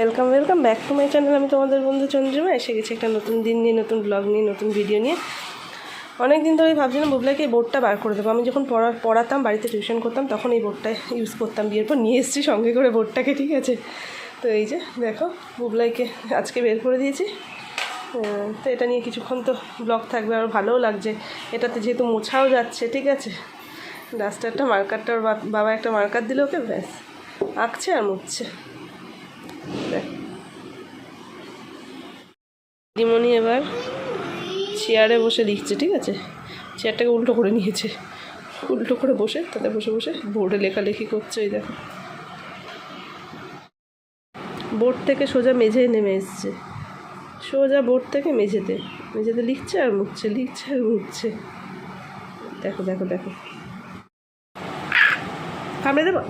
Welcome welcome back to my channel আমি তোমাদের বন্ধু চন্দ্রিমা। এসে গেছি একটা নতুন দিন নিয়ে, নতুন ব্লগ নিয়ে, নতুন ভিডিও নিয়ে। অনেক দিন ধরেই ভাবছিলাম, বুবলাকে এই বোর্ডটা বার করে দেবো। আমি যখন পড়া, পড়াতাম, বাড়িতে টিউশন করতাম, তখন এই বোর্ডটা ইউজ করতাম। বিয়ের পর নিয়ে এসেছি সঙ্গে করে বোর্ডটাকে ঠিক আছে? তো এই যে, দেখো, বুবলাইকে আজকে বের করে দিয়েছি। তো এটা নিয়ে কিছুক্ষণ তো ব্লগ থাকবে, আর ভালোও লাগছে। এটাতে যেহেতু মোছাও যাচ্ছে, ঠিক আছে? ডাস্টারটা মার্কারটা বাবা একটা মার্কার দিল ওকে, ব্যাস। আঁকছে আর মুছছে। দিদিমণি এবার চেয়ারে বসে লিখছে, ঠিক আছে? চেয়ারটাকে উল্টো করে নিয়েছে। উল্টো করে বসে, তাতে বসে বসে বোর্ডে লেখালেখি করছে ওই দেখো। বোর্ড থেকে সোজা মেঝেয় নেমে এসছে। সোজা বোর্ড থেকে মেঝেতে। মেঝেতে লিখছে আর মুখছে, লিখছে আর মুখছে। দেখো দেখো দেখো। কামড়ে দেবো।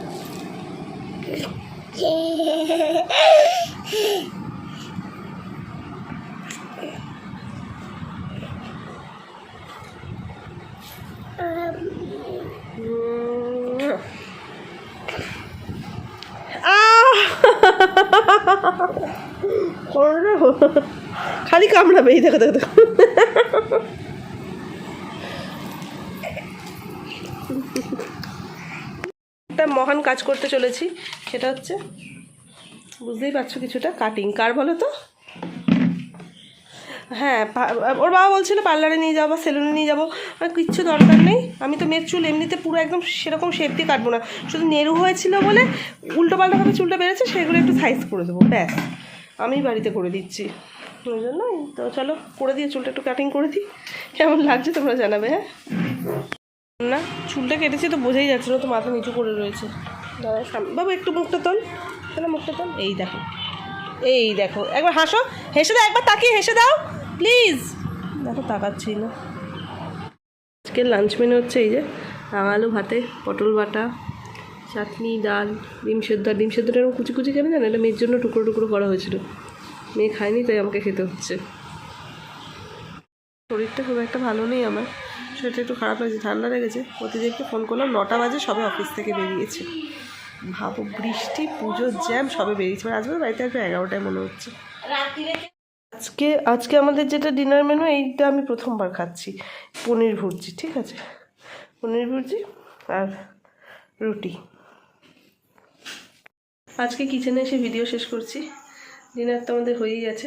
খালি কামড়াবে এই দেখো দেখো দেখো। একটা মহান কাজ করতে চলেছি, সেটা হচ্ছে, বুঝতেই পারছ কিছুটা কাটিং কার বলো তো? হ্যাঁ ওর বাবা বলছিল পার্লারে নিয়ে যাব বা সেলুনে নিয়ে যাব, আর কিচ্ছু দরকার নেই, আমি তো মেয়ের চুল এমনিতে পুরো একদম সেরকম শেপ দিয়ে কাটবো না, শুধু নেরু হয়েছিল বলে উল্টো পাল্টাভাবে চুলটা বেড়েছে, সেগুলো একটু সাইজ করে দেবো, ব্যাস, আমি বাড়িতে করে দিচ্ছি, ওই জন্যই, তো চলো করে দিয়ে চুলটা একটু কাটিং করে দিই, কেমন লাগছে তোমরা জানাবে হ্যাঁ? না, চুলটা কেটেছে তো বোঝাই যাচ্ছে না তো, মাথা নিচু করে রয়েছে। দাদা বাবু, একটু মুখটা তোল। তাহলে মুখটা তোল। এই দেখো। এই দেখো। একবার হাসো। হেসে দাও, একবার তাকিয়ে হেসে দাও। প্লিজ। দেখো তাকাচ্ছি না। আজকের লাঞ্চ মেনু হচ্ছে এই যে রাঙালু ভাতে, পটল বাটা, চাটনি, ডাল, ডিম সেদ্ধ। ডিম সেদ্ধটা এরকম কুচি কুচি কেন জানো এটা মেয়ের জন্য টুকরো টুকরো করা হয়েছিল। মেয়ে খায়নি, তাই আমাকে খেতে হচ্ছে। শরীরটা খুব একটা ভালো নেই আমার। শরীরটা একটু খারাপ লাগছে, ঠান্ডা লেগেছে। প্রতিদিনকে ফোন করলাম, নটা বাজে সবে অফিস থেকে বেরিয়েছে। ভাবো, বৃষ্টি পুজোর জ্যাম সবে বেরিয়েছে। মানে আজকে বাড়িতে একটু এগারোটায় মনে হচ্ছে। আজকে আজকে আমাদের যেটা ডিনার মেনু এইটা আমি প্রথমবার খাচ্ছি। পনির ভুর্জি, ঠিক আছে? পনির ভুর্জি আর রুটি। আজকে কিচেনে এসে ভিডিও শেষ করছি। ডিনার তো আমাদের হয়েই গেছে।